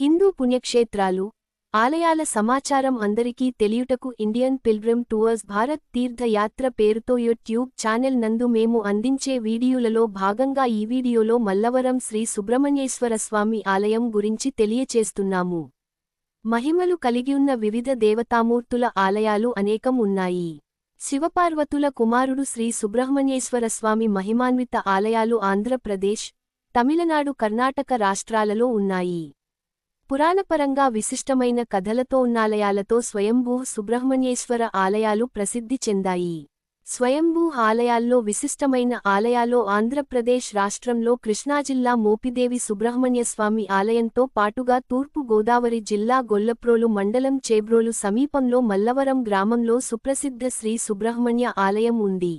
హిందూ పుణ్యక్షేత్రాలు ఆలయాల సమాచారం అందరికీ తెలియుటకు Indian pilgrim tours Bharat Tirthayatra పేరుతో యూట్యూబ్ ఛానెల్ నందు మేము అందించే వీడియోలలో భాగంగా ఈ వీడియోలో మల్లవరం శ్రీ సుబ్రహ్మణ్యేశ్వర స్వామి ఆలయం గురించి తెలియచేస్తున్నాము. మహిమలు కలిగియున్న వివిధ దేవతామూర్తుల ఆలయాలు అనేకం ఉన్నాయి. శివపార్వతుల కుమారుడు శ్రీ సుబ్రహ్మణ్యేశ్వర స్వామి మహిమాన్విత ఆలయాలు ఆంధ్రప్రదేశ్ తమిళనాడు కర్ణాటక రాష్ట్రాలలో ఉన్నాయి. పురాణపరంగా విశిష్టమైన కథలతో ఉన్నాలయాలతో స్వయంభూ సుబ్రహ్మణ్యేశ్వర ఆలయాలు ప్రసిద్ధి చెందాయి. స్వయంభూ ఆలయాల్లో విశిష్టమైన ఆలయాలో ఆంధ్రప్రదేశ్ రాష్ట్రంలో కృష్ణాజిల్లా మోపిదేవి సుబ్రహ్మణ్యస్వామి ఆలయంతో పాటుగా తూర్పు గోదావరి జిల్లా గొల్లప్రోలు మండలం చేబ్రోలు సమీపంలో మల్లవరం గ్రామంలో సుప్రసిద్ధ శ్రీ సుబ్రహ్మణ్య ఆలయం ఉంది.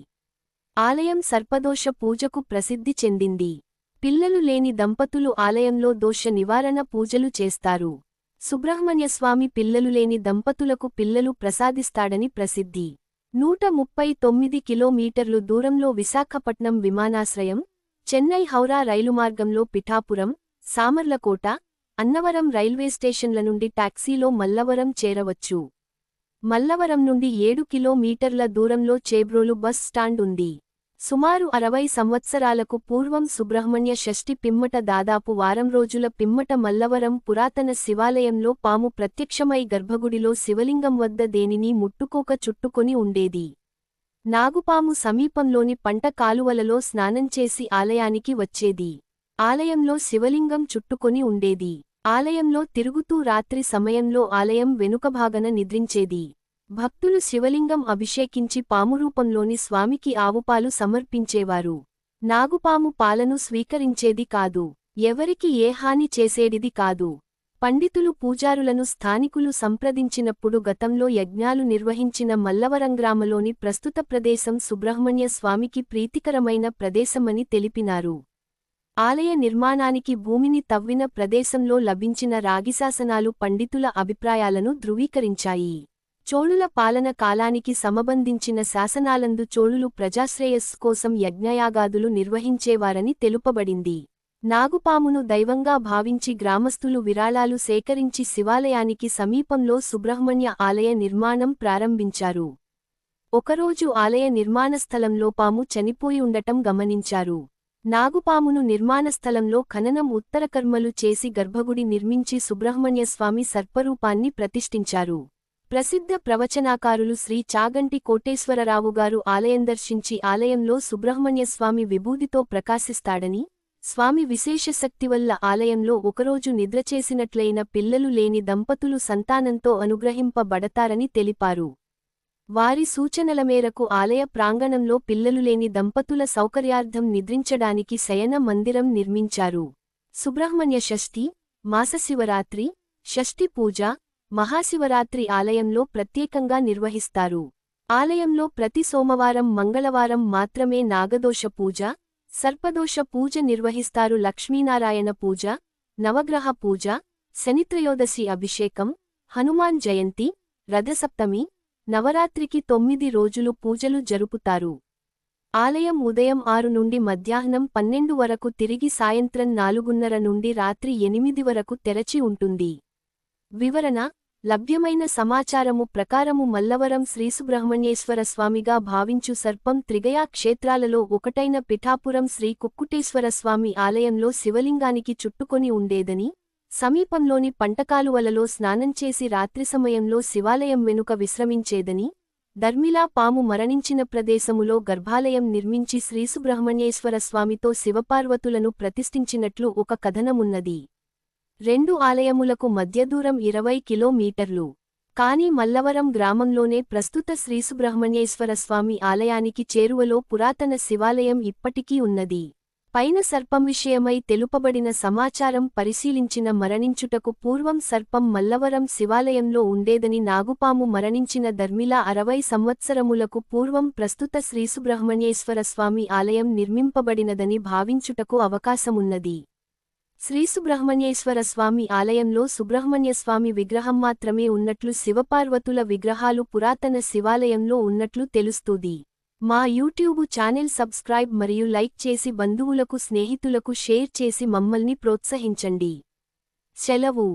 ఆలయం సర్పదోష పూజకు ప్రసిద్ధి చెందింది. పిల్లలు లేని దంపతులు ఆలయంలో దోష నివారణ పూజలు చేస్తారు. సుబ్రహ్మణ్యస్వామి పిల్లలు లేని దంపతులకు పిల్లలు ప్రసాదిస్తాడని ప్రసిద్ధి. నూట ముప్పై తొమ్మిది కిలోమీటర్లు దూరంలో విశాఖపట్నం విమానాశ్రయం చెన్నై హౌరా రైలు మార్గంలో పిఠాపురం సామర్లకోట అన్నవరం రైల్వే స్టేషన్ల నుండి టాక్సీలో మల్లవరం చేరవచ్చు. మల్లవరం నుండి ఏడు కిలోమీటర్ల దూరంలో చేబ్రోలు బస్ స్టాండ్ ఉంది. సుమారు అరవై సంవత్సరాలకు పూర్వం సుబ్రహ్మణ్య షష్ఠి పిమ్మట దాదాపు వారం రోజుల పిమ్మట మల్లవరం పురాతన శివాలయంలో పాము ప్రత్యక్షమై గర్భగుడిలో శివలింగం వద్ద దేనిని ముట్టుకోక చుట్టుకొని ఉండేది. నాగుపాము సమీపంలోని పంట కాలువలలో స్నానంచేసి ఆలయానికి వచ్చేది. ఆలయంలో శివలింగం చుట్టుకొని ఉండేది. ఆలయంలో తిరుగుతూ రాత్రి సమయంలో ఆలయం వెనుకభాగన నిద్రించేది. భక్తులు శివలింగం అభిషేకించి పామురూపంలోని స్వామికి ఆవుపాలు సమర్పించేవారు. నాగుపాము పాలను స్వీకరించేది కాదు. ఎవరికి ఏ హాని చేసేడిది కాదు. పండితులు పూజారులను స్థానికులు సంప్రదించినప్పుడు గతంలో యజ్ఞాలు నిర్వహించిన మల్లవరంగ్రామలోని ప్రస్తుత ప్రదేశం సుబ్రహ్మణ్య స్వామికి ప్రీతికరమైన ప్రదేశమని తెలిపినారు. ఆలయ నిర్మాణానికి భూమిని తవ్విన ప్రదేశంలో లభించిన రాగిశాసనాలు పండితుల అభిప్రాయాలను ధృవీకరించాయి. చోళుల పాలన కాలానికి సమబంధించిన శాసనాలందు చోళులు ప్రజాశ్రేయస్సు కోసం యజ్ఞయాగాదులు నిర్వహించేవారని తెలుపబడింది. నాగుపామును దైవంగా భావించి గ్రామస్థులు విరాళాలు సేకరించి శివాలయానికి సమీపంలో సుబ్రహ్మణ్య ఆలయ నిర్మాణం ప్రారంభించారు. ఒకరోజు ఆలయ నిర్మాణ స్థలంలో పాము చనిపోయి ఉండటం గమనించారు. నాగుపామును నిర్మాణ స్థలంలో ఖననం ఉత్తరకర్మలు చేసి గర్భగుడి నిర్మించి సుబ్రహ్మణ్యస్వామి సర్పరూపాన్ని ప్రతిష్ఠించారు. ప్రసిద్ధ ప్రవచనాకారులు శ్రీ చాగంటి కోటేశ్వరరావు గారు ఆలయం దర్శించి ఆలయంలో సుబ్రహ్మణ్యస్వామి విభూదితో ప్రకాశిస్తాడని స్వామి విశేషశక్తి వల్ల ఆలయంలో ఒకరోజు నిద్రచేసినట్లయిన పిల్లలు లేని దంపతులు సంతానంతో అనుగ్రహింపబడతారని తెలిపారు. వారి సూచనల మేరకు ఆలయ ప్రాంగణంలో పిల్లలు లేని దంపతుల సౌకర్యార్థం నిద్రించడానికి శయన మందిరం నిర్మించారు. సుబ్రహ్మణ్య షష్ఠి మాసశివరాత్రి షష్ఠి పూజ మహాశివరాత్రి ఆలయంలో ప్రత్యేకంగా నిర్వహిస్తారు. ఆలయంలో ప్రతి సోమవారం మంగళవారం మాత్రమే నాగదోష పూజ సర్పదోష పూజ నిర్వహిస్తారు. లక్ష్మీనారాయణ పూజ నవగ్రహ పూజ శనిత్రయోదశి అభిషేకం హనుమాన్ జయంతి రథసప్తమి నవరాత్రికి తొమ్మిది రోజులు పూజలు జరుపుతారు. ఆలయం ఉదయం ఆరు నుండి మధ్యాహ్నం పన్నెండు వరకు తిరిగి సాయంత్రం నాలుగున్నర నుండి రాత్రి ఎనిమిది వరకు తెరచి ఉంటుంది. వివరణ లభ్యమైన సమాచారము ప్రకారము మల్లవరం శ్రీసుబ్రహ్మణ్యేశ్వర స్వామిగా భావించు సర్పం త్రిగయా క్షేత్రాలలో ఒకటైన పిఠాపురం శ్రీ కుక్కుటేశ్వర స్వామి ఆలయంలో శివలింగానికి చుట్టుకొని ఉండేదని సమీపంలోని పంటకాలువలలో స్నానం చేసి రాత్రి సమయంలో శివాలయం వెనుక విశ్రమించేదని ధర్మిలా పాము మరణించిన ప్రదేశములో గర్భాలయం నిర్మించి శ్రీసుబ్రహ్మణ్యేశ్వరస్వామితో శివపార్వతులను ప్రతిష్ఠించినట్లు ఒక కథనమున్నది. రెండు ఆలయములకు మధ్యదూరం ఇరవై కిలోమీటర్లు. కాని మల్లవరం గ్రామంలోనే ప్రస్తుత శ్రీసుబ్రహ్మణ్యేశ్వర స్వామి ఆలయానికి చేరువలో పురాతన శివాలయం ఇప్పటికీ ఉన్నది. పైన సర్పం విషయమై తెలుపబడిన సమాచారం పరిశీలించిన మరణించుటకు పూర్వం సర్పం మల్లవరం శివాలయంలో ఉండేదని నాగుపాము మరణించిన ధర్మిలా అరవై సంవత్సరములకు పూర్వం ప్రస్తుత శ్రీసుబ్రహ్మణ్యేశ్వర స్వామి ఆలయం నిర్మింపబడినదని భావించుటకు అవకాశమున్నది. శ్రీసుబ్రహ్మణ్యేశ్వర స్వామి ఆలయంలో సుబ్రహ్మణ్యస్వామి విగ్రహం మాత్రమే ఉన్నట్లు శివపార్వతుల విగ్రహాలు పురాతన శివాలయంలో ఉన్నట్లు తెలుస్తూది. మా యూట్యూబ్ ఛానెల్ సబ్స్క్రైబ్ మరియు లైక్ చేసి బంధువులకు స్నేహితులకు షేర్ చేసి మమ్మల్ని ప్రోత్సహించండి. సెలవు.